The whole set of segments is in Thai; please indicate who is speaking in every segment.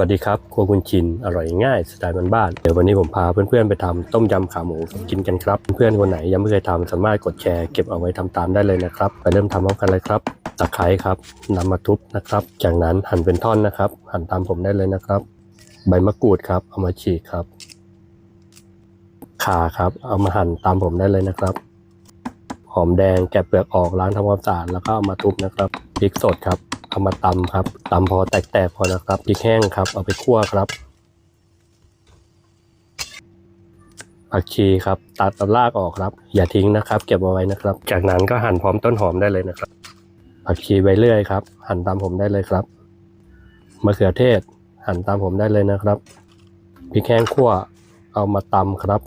Speaker 1: วัสดีครับ ครัวคุณชิน อร่อยง่ายสไตล์บ้านๆเดี๋ยววันนี้ผมพาเพื่อนๆไปทำต้มยำขาหมูกินกันครับ เพื่อนๆคนไหนยังไม่เคยทำสามารถกดแชร์เก็บเอาไว้ทำตามได้เลยนะครับไปเริ่มทำพร้อมกันเลยครับตะไคร้ครับนำมาทุบนะครับ จากนั้นหั่นเป็นท่อนนะครับ หั่นตามผมได้เลยนะครับ ใบมะกรูดครับ เอามาฉีกครับขาครับ เอามาหั่นตามผมได้เลยนะครับ หอมแดงแกะเปลือกออกล้างทำความสะอาดแล้วก็เอามาทุบนะครับพริกสดครับ เอามาตำครับตำพอแตกๆพอนะครับพริกแห้งครับ เอาไปคั่วครับผักชีครับตัดตอนรากออกครับ อย่าทิ้งนะครับ เก็บเอาไว้นะครับ จากนั้นก็หั่นพร้อมต้นหอมได้เลยนะครับผักชีใบเลื่อยครับ หั่นตามผมได้เลยครับมะเขือเทศ หั่นตามผมได้เลยนะครับพริกแห้งคั่วเอามาตำครับ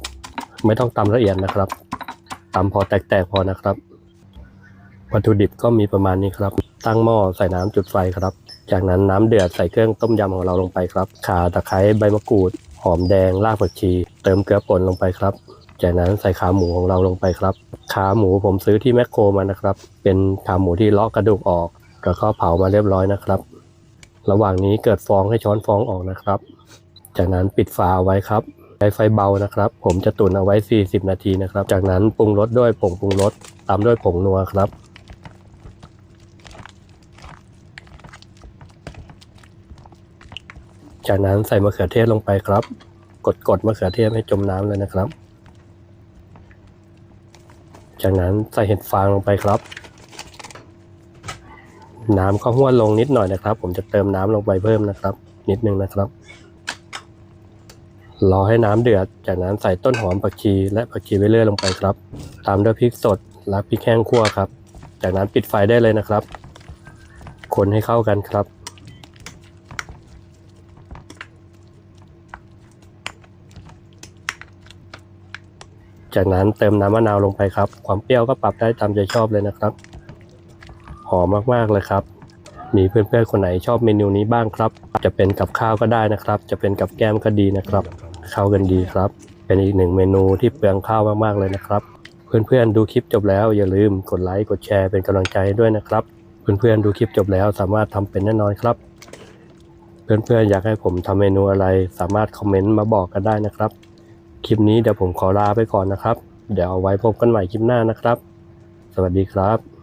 Speaker 1: ไม่ต้องตำละเอียดนะครับตำพอแตกๆพอนะครับ วัตถุดิบก็มีประมาณนี้ครับ ตั้งหม้อใส่น้ำจุดไฟครับ จากนั้นน้ำเดือดใส่เครื่องต้มยำของเราลงไปครับข่าตะไคร้ใบมะกรูด หอมแดงรากผักชี เติมเกลือป่นลงไปครับ จากนั้นใส่ขาหมูของเราลงไปครับ ขาหมูผมซื้อที่แมคโครมานะครับ เป็นขาหมูที่เลาะกระดูกออก แล้วก็เผามาเรียบร้อยนะครับ ระหว่างนี้เกิดฟองให้ช้อนฟองออกนะครับ จากนั้นปิดฝาเอาไว้ครับใช้ไฟเบานะครับ ผมจะตุ๋นเอาไว้ 40 นาทีนะครับ จากนั้นปรุงรสด้วยผงปรุงรสตามด้วยผงนัวครับ จากนั้นใส่มะเขือเทศลงไปครับ กดกดมะเขือเทศให้จมน้ำเลยนะครับ จากนั้นใส่เห็ดฟางลงไปครับ น้ำก็ห้วนลงนิดหน่อยนะครับ ผมจะเติมน้ำลงไปเพิ่มนะครับ นิดนึงนะครับ รอให้น้ำเดือด จากนั้นใส่ต้นหอมผักชีและผักชีไว้เรื่อยลงไปครับ ตามด้วยพริกสดและพริกแห้งคั่วครับ จากนั้นปิดไฟได้เลยนะครับ คนให้เข้ากันครับ จากนั้นเติมน้ำมะนาวลงไปครับ ความเปรี้ยวก็ปรับได้ตามใจชอบเลยนะครับ หอมมากๆเลยครับ มีเพื่อนๆคนไหนชอบเมนูนี้บ้างครับ จะเป็นกับข้าวก็ได้นะครับ จะเป็นกับแก้มก็ดีนะครับ เข้ากันดีครับ เป็นอีกหนึ่งเมนูที่เปลืองข้าวมากๆเลยนะครับ เพื่อนๆดูคลิปจบแล้วอย่าลืมกดไลค์กดแชร์เป็นกำลังใจด้วยนะครับ เพื่อนๆดูคลิปจบแล้วสามารถทำเป็นแน่นอนครับ เพื่อนๆอยากให้ผมทำเมนูอะไร สามารถคอมเมนต์มาบอกกันได้นะครับ คลิปนี้เดี๋ยวผมขอลาไปก่อนนะครับ เดี๋ยวเอาไว้พบกันใหม่คลิปหน้านะครับ สวัสดีครับ